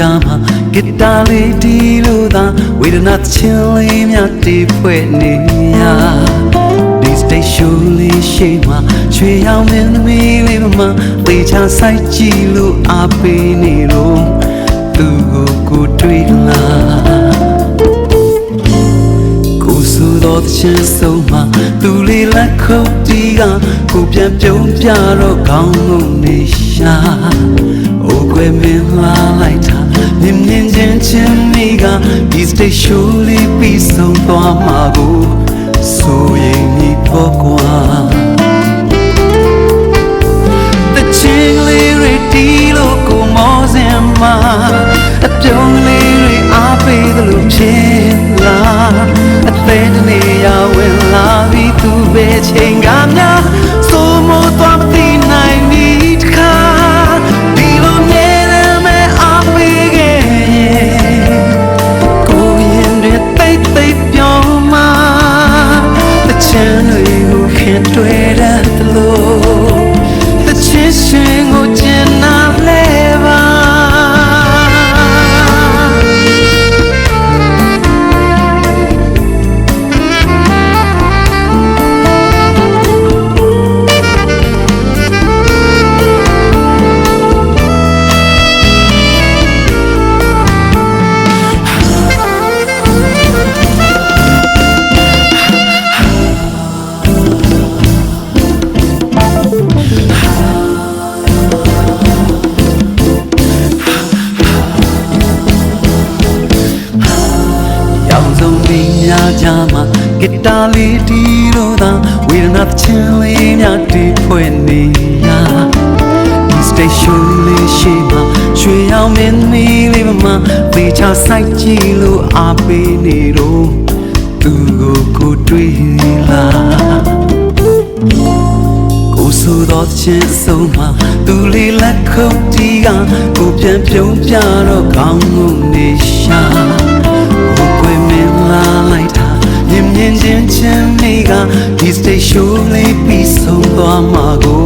ရော င်စုံမိများကြမှာဂီတာလေးတီးလို့သာဝေဒနာသချင်းလေးများတီးဖွဲ့နေရဒီစတေးရှိုးလေးရှိမှာချွေရောင်မင်းသမီးလေးမမသေချာဆိုင်ကြည့်လို့အားပေးနေလို့သူ့ကိုကိုတွေ့လာကိုဆိုတော့ချင်ဆုံးမှာသူလေးလက်ခုပ်တီးကကိုပြန်ပြုံးပြတော့ကောင်းလို့နေရှာအိုကွယ်မင်းလာလိုက်တာမြင်မြင် ချင်းချင်းမိကဒီ stage show လေးပြီးဆုံးသွားမှာကိုဆိုရင်ဒီပေါ့ကွာ များကြမှာဂီတာလေးတီးလို့သာဝေဒနာသချင်းလေးများတီးဖွဲ့နေရဒီ station လေးရှိမှာရွှေရောင်မင်းမီလေးမမသေချာစိုက်ကြည့်လို့အားပေးနေတော့သူကိုကိုတွေ့လာကိုဆိုတော့ချင်းဆုံးမှာသူလေးလက်ခုပ်တီးကကိုပြန်ပြုံးပြတော့ကောင်းမှုနေရှာ ဒီ stage show လေးပြီးဆုံးသွားမှာကို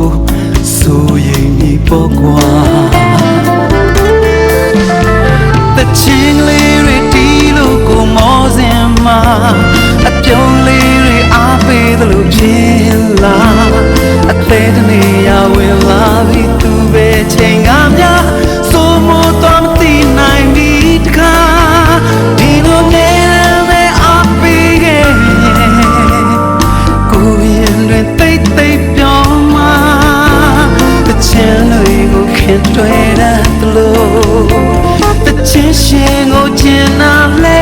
တွေကိုခင်တွေ့တဲ့လို့ The chasing go jenna le